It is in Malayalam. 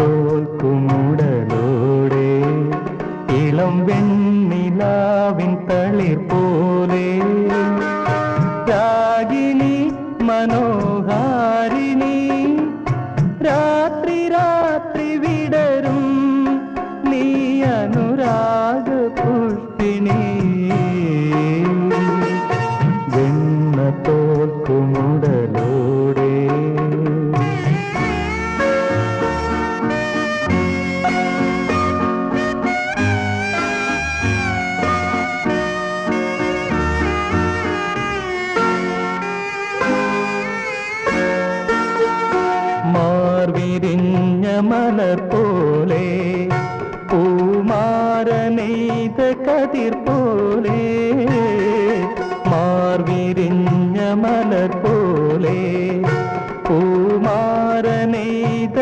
തോൽക്കുമുടലോടെ ഇളം വെണ്ണിലാവിൻ തളിർ പോലെ രാഗിണി മനോഹാരിണി രാത്രി രാത്രി വിടരും നീ അനുരാഗ പുഷ്പിണി. വെണ്ണ തോൽക്കുമുടലോടെ മല പോലെ പൂമാര കതിർ പോലെ മാർവിരിഞ്ഞ മല പോലെ പൂമാര നെയ്ത